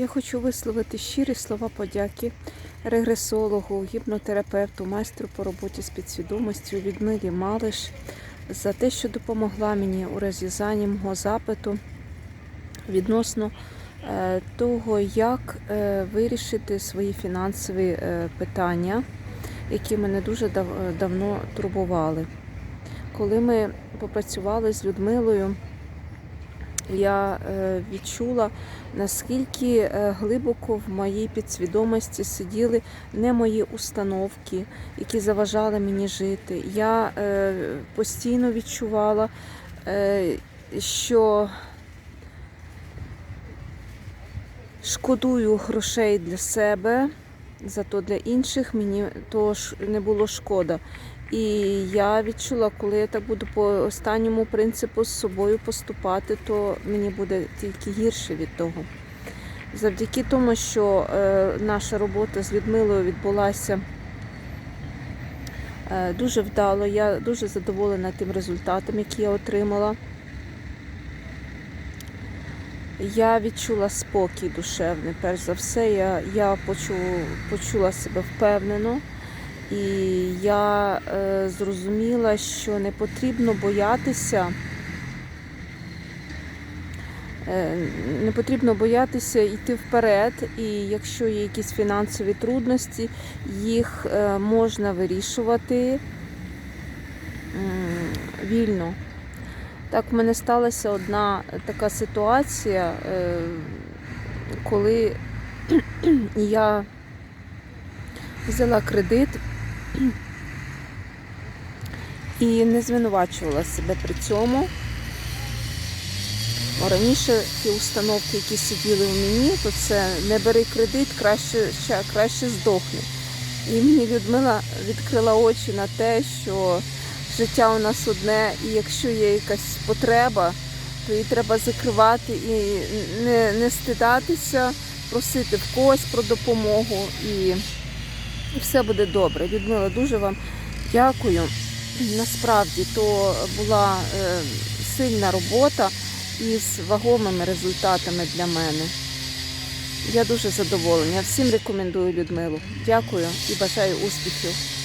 Я хочу висловити щирі слова подяки регресологу, гіпнотерапевту, майстру по роботі з підсвідомістю Людмилі Малиш за те, що допомогла мені у розв'язанні мого запиту відносно е, того, як е, вирішити свої фінансові е, питання, які мене дуже дав- давно турбували. Коли ми попрацювали з Людмилою, я е, відчула, наскільки е, глибоко в моїй підсвідомості сиділи не мої установки, які заважали мені жити. Я е, постійно відчувала, що шкодую грошей для себе, зато для інших мені то ж не було шкода. І я відчула, коли я так буду по останньому принципу з собою поступати, то мені буде тільки гірше від того. Завдяки тому, що е, наша робота з Людмилою відбулася е, дуже вдало, я дуже задоволена тим результатом, який я отримала. Я відчула спокій душевний, перш за все. Я, я почу, почула себе впевнено. І я е, зрозуміла, що не потрібно боятися, е, не потрібно боятися йти вперед, і якщо є якісь фінансові трудності, їх е, можна вирішувати вільно. Так, в мене сталася одна така ситуація, е, коли я взяла кредит і не звинувачувала себе при цьому. Раніше ті установки, які сиділи у мені, то це не бери кредит, краще, ще, краще здохни. І мені Людмила відкрила очі на те, що життя у нас одне, і якщо є якась потреба, то її треба закривати і не, не стидатися, просити в когось про допомогу. І і все буде добре. Людмила, дуже вам дякую. Насправді то була е, сильна робота із вагомими результатами для мене. Я дуже задоволена. Всім рекомендую Людмилу. Дякую і бажаю успіхів.